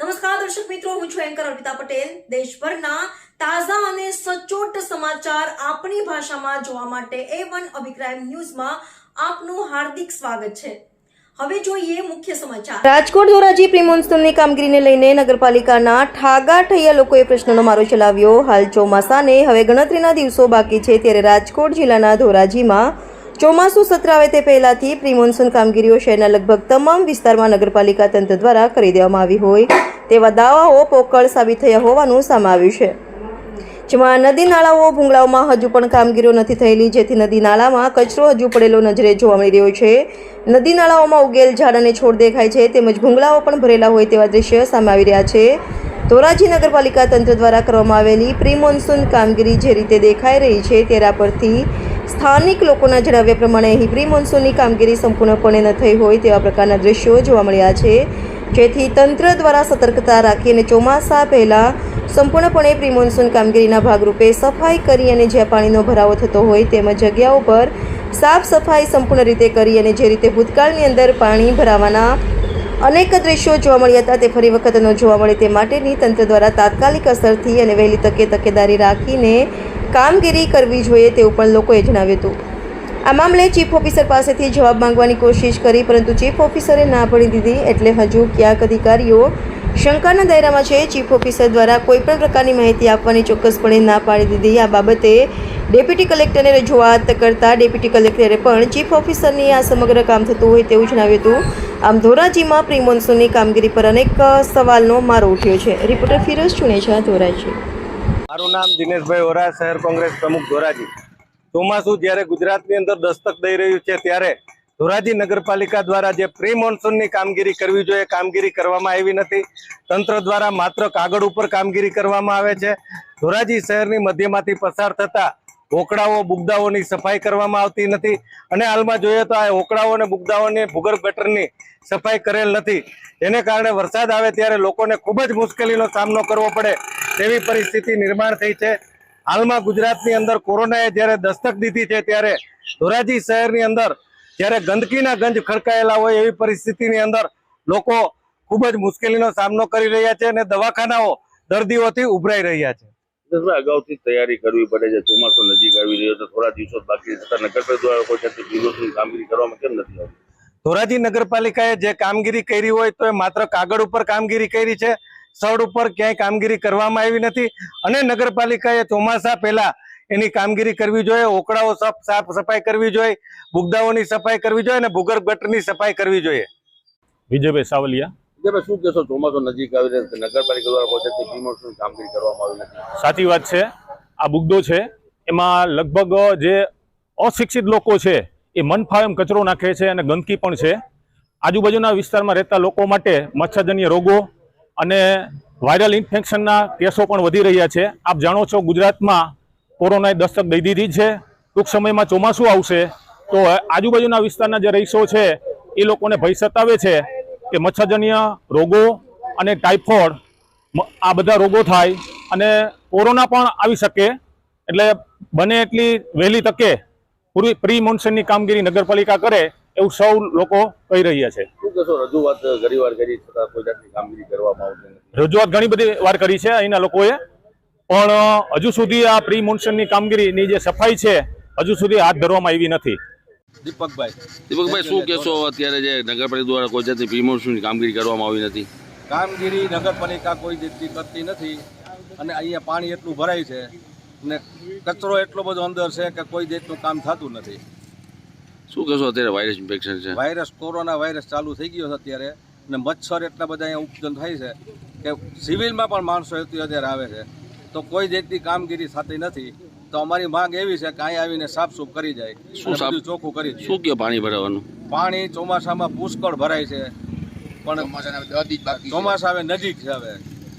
નમસ્કાર, દર્શક મિત્રો, હું છું એન્કર અર્પિતા પટેલ. દેશભરના તાજા અને સચોટ સમાચાર આપણી ભાષામાં જોવા માટે એ વન અભિપ્રાય ન્યૂઝમાં આપનું હાર્દિક સ્વાગત છે. હવે જોઈએ મુખ્ય સમાચાર. રાજકોટ ધોરાજી પ્રી કામગીરીને લઈને નગરપાલિકાના ઠાગા ઠૈયા લોકોએ પ્રશ્નનો મારો ચલાવ્યો. હાલ ચોમાસાને હવે ગણતરીના દિવસો બાકી છે, ત્યારે રાજકોટ જિલ્લાના ધોરાજીમાં ચોમાસું સત્ર આવે તે પહેલાથી પ્રી મોન્સૂન કામગીરીઓ શહેરના લગભગ તમામ વિસ્તારમાં નગરપાલિકા તંત્ર દ્વારા કરી દેવામાં આવી હોય તેવા દાવાઓ પોકળ સાબિત થયા હોવાનું સામે આવ્યું છે. જેમાં નદી નાળાઓ, ભૂંગળાઓમાં હજુ પણ કામગીરીઓ નથી થયેલી, જેથી નદી નાળામાં કચરો હજુ પડેલો નજરે જોવા મળી રહ્યો છે. નદી નાળાઓમાં ઉગેલ ઝાડ અને છોડ દેખાય છે, તેમજ ભૂંગળાઓ પણ ભરેલા હોય તેવા દ્રશ્ય સામે આવી રહ્યા છે. ધોરાજી નગરપાલિકા તંત્ર દ્વારા કરવામાં આવેલી પ્રી મોન્સૂન કામગીરી જે રીતે દેખાઈ રહી છે તેના પરથી સ્થાનિક લોકોના જણાવ્યા પ્રમાણે અહીં પ્રી મોન્સૂનની કામગીરી સંપૂર્ણપણે ન થઈ હોય તેવા પ્રકારના દ્રશ્યો જોવા મળ્યા છે. જેથી તંત્ર દ્વારા સતર્કતા રાખી અને ચોમાસા પહેલાં સંપૂર્ણપણે પ્રી મોન્સૂન કામગીરીના ભાગરૂપે સફાઈ કરી અને જ્યાં પાણીનો ભરાવો થતો હોય તેમજ જગ્યાઓ પર સાફ સફાઈ સંપૂર્ણ રીતે કરી અને જે રીતે ભૂતકાળની અંદર પાણી ભરાવાના અનેક દ્રશ્યો જોવા મળ્યા હતા તે ફરી વખત ન જોવા મળે તે માટેની તંત્ર દ્વારા તાત્કાલિક અસરથી અને વહેલી તકે તકેદારી રાખીને કામગીરી કરવી જોઈએ તેવું પણ લોકોએ જણાવ્યું હતું. આ મામલે ચીફ ઓફિસર પાસેથી જવાબ માંગવાની કોશિશ કરી, પરંતુ ચીફ ઓફિસરે ના પડી દીધી એટલે હજુ ક્યાંક અધિકારીઓ શંકાના દાયરામાં છે. ચીફ ઓફિસર દ્વારા કોઈપણ પ્રકારની માહિતી આપવાની ચોક્કસપણે ના પાડી દીધી. આ બાબતે ડેપ્યુટી કલેક્ટરને રજૂઆત કરતાં ડેપ્યુટી કલેક્ટરે પણ ચીફ ઓફિસરની આ સમગ્ર કામ થતું હોય તેવું જણાવ્યું હતું. આમ ધોરાજીમાં પ્રી મોન્સૂનની કામગીરી પર અનેક સવાલનો મારો ઉઠ્યો છે. રિપોર્ટર ફિરોઝ ચુનેજા ધોરાજી. મારું નામ દિનેશભાઈ ઓરા શહેર કોંગ્રેસ પ્રમુખ ધોરાજી. ચોમાસું જ્યારે ગુજરાતની અંદર દસ્તક દઈ રહ્યું છે ત્યારે ધોરાજી નગરપાલિકા દ્વારા જે પ્રી મોન્સૂનની કામગીરી કરવી જોઈએ કામગીરી કરવામાં આવી નથી. તંત્ર દ્વારા માત્ર કાગળ ઉપર કામગીરી કરવામાં આવે છે. ધોરાજી શહેરની મધ્યમાંથી પસાર થતા ઓકડાઓ બુગદાઓની સફાઈ કરવામાં આવતી નથી અને હાલમાં જોઈએ તો આ ઓકડાઓ અને બુગદાઓની ભૂગર્ભ ગટરની સફાઈ કરેલ નથી. એને કારણે વરસાદ આવે ત્યારે લોકોને ખૂબ જ મુશ્કેલીનો સામનો કરવો પડે. તેવી પરિસ્થિતિ નિર્માણ થઈ છે? હાલમાં ગુજરાતની અંદર કોરોનાએ જ્યારે દસ્તક દીધી છે ત્યારે ધોરાજી શહેરની અંદર જ્યારે ગંદકીના ગંજ ખડકાયેલા હોય એવી પરિસ્થિતિની અંદર લોકો ખૂબ જ મુશ્કેલીનો સામનો કરી રહ્યા છે અને દવાખાનાઓ દર્દીઓથી ઉભરાઈ રહ્યા છે. અગાઉથી તૈયારી કરવી પડે છે ચોમાસું નજીક આવી રહ્યો છે થોડા દિવસો બાકી છતાં નગરપાલિકા કામગીરી કરવામાં કેમ નથી આવતી ધોરાજી નગરપાલિકાએ જે કામગીરી કરી હોય તો એ માત્ર કાગળ ઉપર કામગીરી કરી છે. સ્થળ ઉપર ક્યાંય કામગીરી કરવામાં આવી નથી અને નગરપાલિકાએ ચોમાસા પહેલા એની કામગીરી કરવી જોઈએ ઓકળાઓ સાફ સાફ સફાઈ કરવી જોઈએ બુગદાઓની સફાઈ કરવી જોઈએ અને ભૂગર્ભ ગટરની સફાઈ કરવી જોઈએ. વિજયભાઈ સાવલિયા. દિનેશભાઈ, શું કહેશો? ચોમાસો નજીક આવી રહ્યું છે નગરપાલિકા દ્વારા કામગીરી કરવામાં આવી નથી. સાચી વાત છે. આ બુગદો છે એમાં લગભગ જે અશિક્ષિત લોકો છે એ મનફાવે એમ કચરો નાખે છે અને ગંદકી પણ છે. આજુબાજુના વિસ્તારમાં રહેતા લોકો માટે મચ્છરજન્ય રોગો અને વાયરલ ઇન્ફેક્શનના કેસો પણ વધી રહ્યા છે. આપ જાણો છો ગુજરાતમાં કોરોનાએ દસ્તક દઈ દીધી છે. ટૂંક સમયમાં ચોમાસું આવશે. તો આજુબાજુના વિસ્તારના જે રહીશો છે, એ લોકોને ભય સતાવે છે કે મચ્છરજન્ય રોગો અને ટાઇફોઇડ આ બધા રોગો થાય અને કોરોના પણ આવી શકે. એટલે બને એટલી વહેલી તકે પૂરી પ્રી મોન્સૂનની કામગીરી નગરપાલિકા કરે એવું સૌ લોકો કહી રહ્યા છે. શું કહેશો રજૂઆત ઘણીવાર કરી છતાં કોઈ જાતની કામગીરી કરવામાં આવતી નથી. રજૂઆત ઘણી બધી વાર કરી છે અહીંના લોકોએ. પણ હજુ સુધી આ પ્રી મોન્સૂનની કામગીરીની જે સફાઈ છે હજુ સુધી હાથ ધરવામાં આવી નથી. દીપકભાઈ. દીપકભાઈ શું કહેશો અત્યારે જે નગરપાલિકા દ્વારા કોઈ જાતની પ્રિમોશનની કામગીરી કરવામાં આવી નથી? કામગીરી નગરપાલિકા કોઈ રીતની કરતી નથી. અને અહીંયા પાણી એટલું ભરાય છે ને કચરો એટલો બધો અંદર છે કે કોઈ જાતનું કામ થતું નથી. શું કહેશો અત્યારે વાયરસ ઇન્ફેક્શન છે? વાયરસ કોરોના વાયરસ ચાલુ થઈ ગયો છે અત્યારે. ને મચ્છર એટલા બધા અહીંયા ઉપજન થાય છે કે સિવિલમાં પણ માણસો એટલી અત્યારે આવે છે. તો કોઈ જાતની કામગીરી થતી નથી. તો અમારી માંગ એવી છે કે અહીંયા આવીને સાફસૂફ કરી જાય. શું અને સાફ- ચોખ્ખું કરી શું કે પાણી ભરાવાનું? પાણી ચોમાસામાં પુષ્કળ ભરાય છે. પણ ચોમાસા હવે નજીક છે હવે.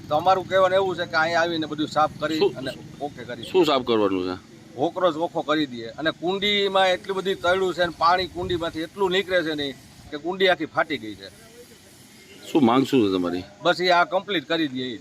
તો અમારું કહેવાનું એવું છે કે અહીંયા આવીને બધું સાફ કરી અને ઓકે કરી શું સાફ કરવાનું છે? હોકરો જ ઓખો કરી દઈએ અને કુંડીમાં એટલી બધી તળ્યું છે અને પાણી કુંડીમાંથી એટલું નીકળે છે નહીં કે કુંડી આખી ફાટી ગઈ છે. શું માંગ શું છે તમારી? બસ એ આ કમ્પ્લીટ કરી દઈએ.